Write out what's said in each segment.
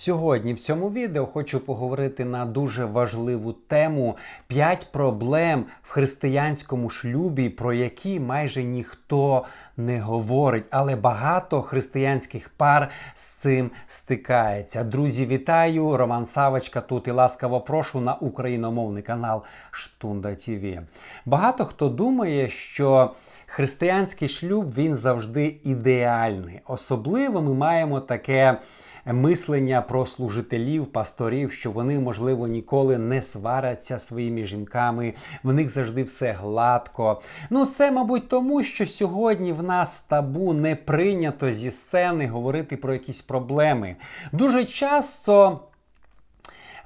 Сьогодні в цьому відео хочу поговорити на дуже важливу тему: 5 проблем в християнському шлюбі, про які майже ніхто не говорить, але багато християнських пар з цим стикається. Друзі, вітаю! Роман Савочка тут і ласкаво прошу на україномовний канал Штунда ТВ. Багато хто думає, що християнський шлюб він завжди ідеальний. Особливо ми маємо таке мислення про служителів, пасторів, що вони, можливо, ніколи не сваряться своїми жінками, в них завжди все гладко. Ну, це, мабуть, тому, що сьогодні в нас табу не прийнято зі сцени говорити про якісь проблеми. Дуже часто.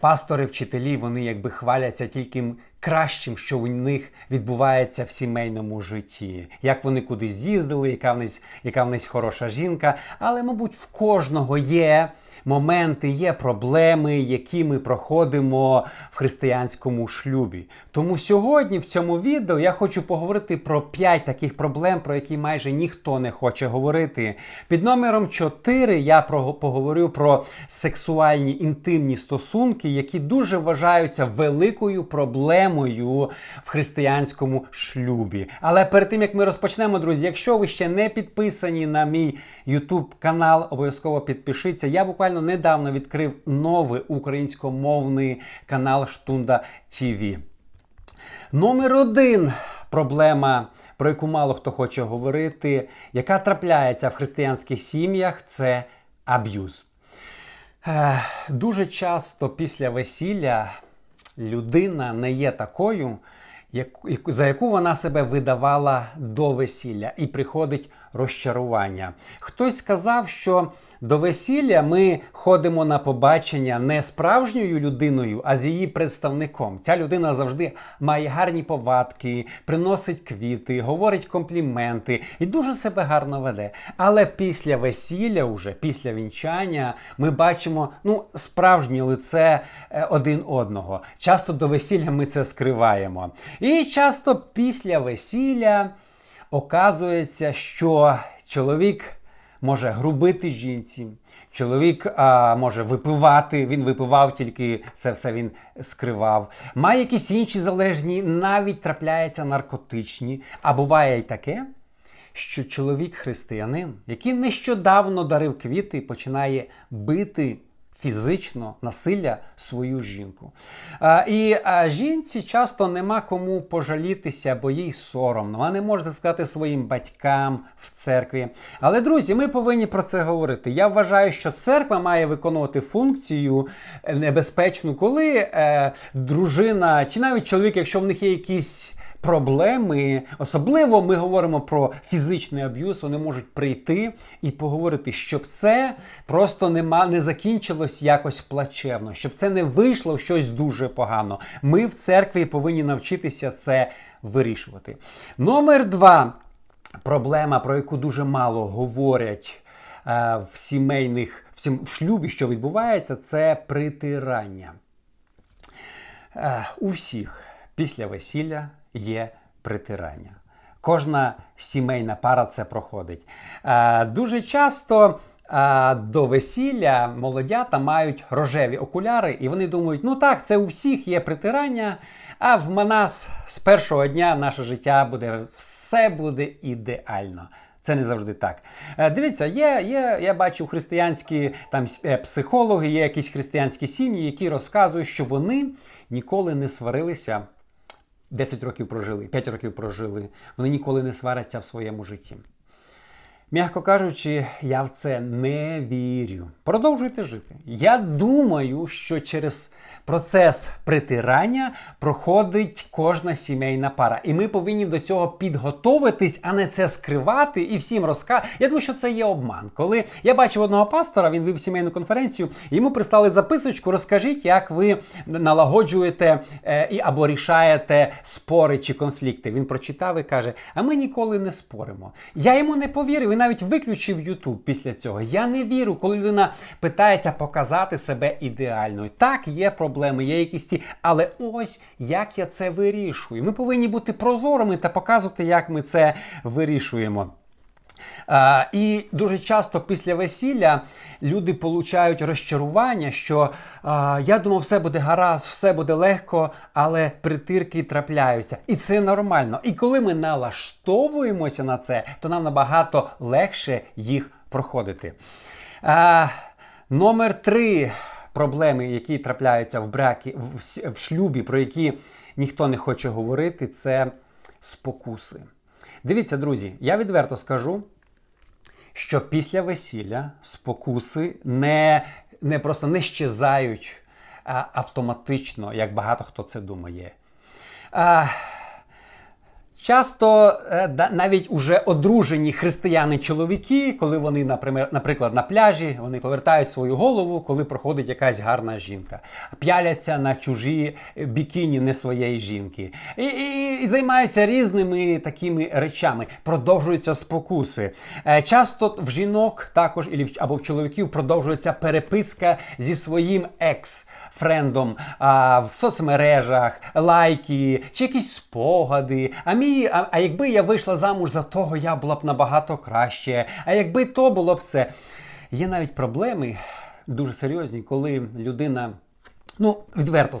Пастори, вчителі, вони якби хваляться тільки кращим, що у них відбувається в сімейному житті, як вони кудись з'їздили, яка в них, яка в них хороша жінка. Але, мабуть, в кожного є моменти, є проблеми, які ми проходимо в християнському шлюбі. Тому сьогодні в цьому відео я хочу поговорити про 5 таких проблем, про які майже ніхто не хоче говорити. Під номером 4 я поговорю про сексуальні інтимні стосунки, які дуже вважаються великою проблемою в християнському шлюбі. Але перед тим як ми розпочнемо, друзі, якщо ви ще не підписані на мій YouTube канал, обов'язково підпишіться. Я буквально недавно відкрив новий українськомовний канал Штунда ТВ. Номер один проблема, про яку мало хто хоче говорити, яка трапляється в християнських сім'ях, це аб'юз. Дуже часто після весілля людина не є такою, яку- за яку вона себе видавала до весілля, і приходить розчарування. Хтось сказав, що до весілля ми ходимо на побачення не справжньою людиною, а з її представником. Ця людина завжди має гарні повадки, приносить квіти, говорить компліменти і дуже себе гарно веде. Але після весілля, уже після вінчання, ми бачимо ну, справжнє лице е, один одного. Часто до весілля ми це скриваємо. І часто після весілля оказується, що чоловік може грубити жінці. Чоловік а, може випивати, він випивав, тільки це все він скривав. Має якісь інші залежні, навіть трапляються наркотичні. А буває й таке, що чоловік християнин, який нещодавно дарив квіти, починає бити фізично насилля свою жінку. І жінці часто нема кому пожалітися, бо їй соромно. Вона не може сказати своїм батькам в церкві. Але, друзі, ми повинні про це говорити. Я вважаю, що церква має виконувати функцію е, небезпечну, коли е, дружина чи навіть чоловік, якщо в них є якісь проблеми, особливо ми говоримо про фізичний аб'юз, вони можуть прийти і поговорити, щоб це просто нема, не закінчилось якось плачевно, щоб це не вийшло щось дуже погано. Ми в церкві повинні навчитися це вирішувати. Номер два проблема, про яку дуже мало говорять. е, В сімейних в сім- в шлюбі, що відбувається, це притирання. Е, У всіх після весілля є притирання. Кожна сімейна пара це проходить. Е, Дуже часто е, до весілля молодята мають рожеві окуляри, і вони думають, ну так, це у всіх є притирання, а в нас з першого дня наше життя буде, все буде ідеально. Це не завжди так. Е, Дивіться, є, є, я бачив християнські там е, психологи, є якісь християнські сім'ї, які розказують, що вони ніколи не сварилися. 10 років прожили, 5 років прожили. Вони ніколи не сваряться в своєму житті. М'яко кажучи, я в це не вірю. Продовжуйте жити. Я думаю, що через процес притирання проходить кожна сімейна пара. І ми повинні до цього підготовитись, а не це скривати і всім розказати. Я думаю, що це є обман. Коли я бачив одного пастора, він вів сімейну конференцію, йому прислали записочку, розкажіть, як ви налагоджуєте е, і або рішаєте спори чи конфлікти. Він прочитав і каже: А ми ніколи не споримо. Я йому не повірив навіть виключив YouTube після цього. Я не вірю, коли людина питається показати себе ідеальною. Так, є проблеми, є якісь ті, але ось як я це вирішую. Ми повинні бути прозорими та показувати, як ми це вирішуємо. І дуже часто після весілля люди получають розчарування, що я думав, все буде гаразд, все буде легко, але притирки трапляються. І це нормально. І коли ми налаштовуємося на це, то нам набагато легше їх проходити. Номер три проблеми, які трапляються в бракі, в шлюбі, про які ніхто не хоче говорити, це спокуси. Дивіться, друзі, я відверто скажу, що після весілля спокуси не, не просто не щезають автоматично, як багато хто це думає. А, Часто е, навіть уже одружені християни-чоловіки, коли вони, наприклад, на пляжі, вони повертають свою голову, коли проходить якась гарна жінка, п'яляться на чужі е, бікіні не своєї жінки, і, і, і займаються різними такими речами. Продовжуються спокуси. Е, Часто в жінок також або в чоловіків продовжується переписка зі своїм екс френдом а, в соцмережах, лайки чи якісь спогади. А мій, а, а якби я вийшла замуж за того, я була б набагато краще. А якби то було б це. Є навіть проблеми дуже серйозні, коли людина. Ну, відверто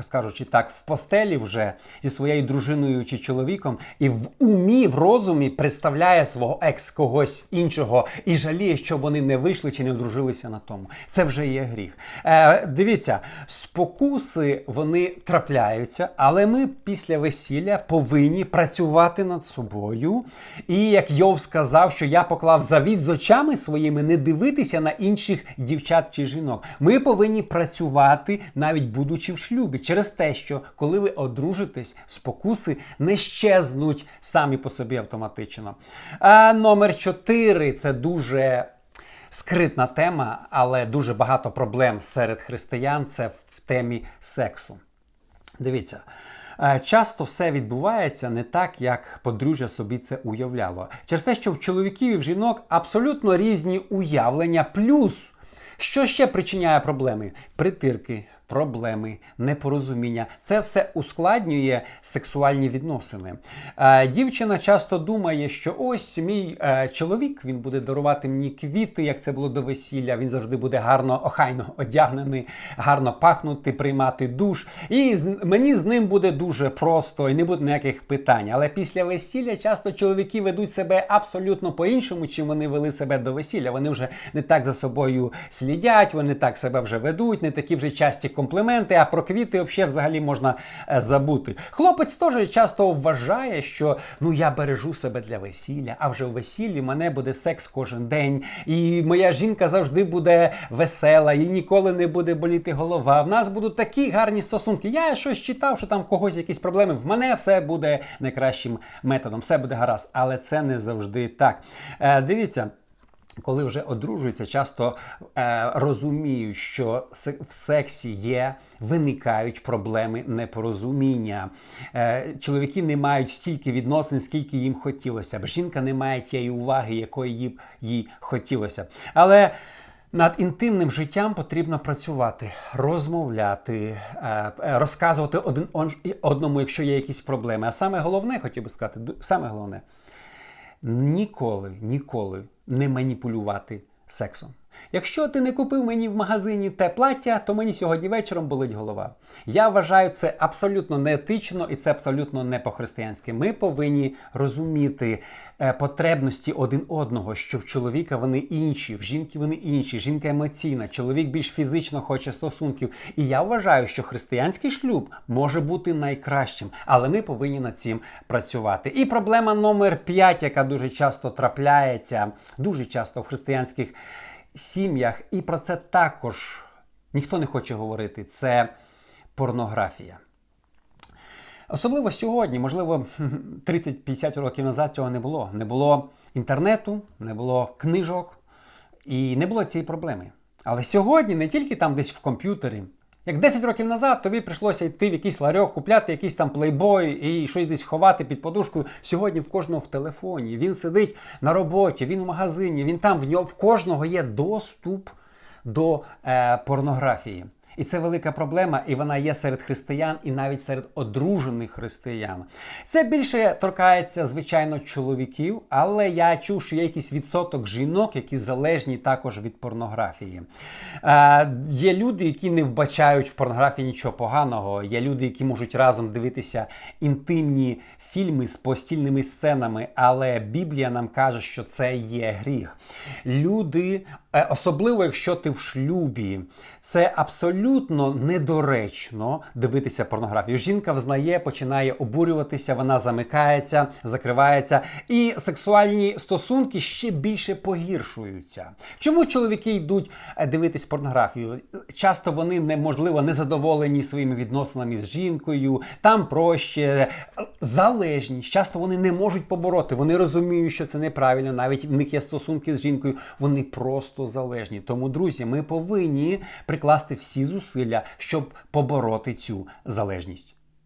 скажучи так, в постелі вже зі своєю дружиною чи чоловіком, і в умі, в розумі представляє свого екс когось іншого і жаліє, що вони не вийшли чи не одружилися на тому. Це вже є гріх. Е, дивіться, спокуси вони трапляються, але ми після весілля повинні працювати над собою. І як Йов сказав, що я поклав завіт з очами своїми не дивитися на інших дівчат чи жінок. Ми повинні працювати навіть будучи в шлюбі, через те, що коли ви одружитесь, спокуси не щезнуть самі по собі автоматично. А номер 4 це дуже скритна тема, але дуже багато проблем серед християн це в темі сексу. Дивіться. Часто все відбувається не так, як подружжя собі це уявляло. Через те, що в чоловіків і в жінок абсолютно різні уявлення. Плюс, що ще причиняє проблеми? Притирки, проблеми, непорозуміння. Це все ускладнює сексуальні відносини. Е, Дівчина часто думає, що ось мій е, чоловік він буде дарувати мені квіти, як це було до весілля. Він завжди буде гарно, охайно одягнений, гарно пахнути, приймати душ. І мені з ним буде дуже просто і не буде ніяких питань. Але після весілля часто чоловіки ведуть себе абсолютно по-іншому, чим вони вели себе до весілля. Вони вже не так за собою слідять, вони так себе вже ведуть, не такі вже часті компліменти, а про квіти взагалі, можна е, забути. Хлопець теж часто вважає, що ну я бережу себе для весілля, а вже у весіллі мене буде секс кожен день, і моя жінка завжди буде весела, їй ніколи не буде боліти голова. В нас будуть такі гарні стосунки. Я щось читав, що там когось якісь проблеми. В мене все буде найкращим методом, все буде гаразд, але це не завжди так. Е, дивіться. Коли вже одружуються, часто е, розуміють, що в сексі є, виникають проблеми непорозуміння. Е, чоловіки не мають стільки відносин, скільки їм хотілося б. Жінка не має тієї уваги, якої їй, їй хотілося. Але над інтимним життям потрібно працювати, розмовляти, е, е, розказувати один одному, якщо є якісь проблеми. А саме головне, хотів би сказати, саме головне ніколи, ніколи не маніпулювати сексом. Якщо ти не купив мені в магазині те плаття, то мені сьогодні вечором болить голова. Я вважаю це абсолютно неетично і це абсолютно не по-християнськи. Ми повинні розуміти е, потребності один одного, що в чоловіка вони інші, в жінки вони інші. Жінка емоційна, чоловік більш фізично хоче стосунків. І я вважаю, що християнський шлюб може бути найкращим, але ми повинні над цим працювати. І проблема номер 5, яка дуже часто трапляється, дуже часто в християнських сім'ях, і про це також ніхто не хоче говорити. Це порнографія. Особливо сьогодні, можливо, 30-50 років назад цього не було. Не було інтернету, не було книжок і не було цієї проблеми. Але сьогодні не тільки там десь в комп'ютері. Як 10 років назад тобі прийшлося йти в якийсь ларьок, купляти якийсь там плейбой і щось десь ховати під подушкою. Сьогодні в кожного в телефоні. Він сидить на роботі, він в магазині, він там в нього в кожного є доступ до е, порнографії. І це велика проблема, і вона є серед християн, і навіть серед одружених християн. Це більше торкається, звичайно, чоловіків, але я чув, що є якийсь відсоток жінок, які залежні також від порнографії. Е, є люди, які не вбачають в порнографії нічого поганого. Є люди, які можуть разом дивитися інтимні фільми з постільними сценами, але Біблія нам каже, що це є гріх. Люди, е, особливо якщо ти в шлюбі, це абсолютно недоречно дивитися порнографію. Жінка взнає, починає обурюватися, вона замикається, закривається, і сексуальні стосунки ще більше погіршуються. Чому чоловіки йдуть е, дивитись порнографію? Часто вони неможливо незадоволені своїми відносинами з жінкою, там проще залежність. Часто вони не можуть побороти. Вони розуміють, що це неправильно. Навіть в них є стосунки з жінкою. Вони просто залежні. Тому, друзі, ми повинні прикласти всі зусилля, щоб побороти цю залежність.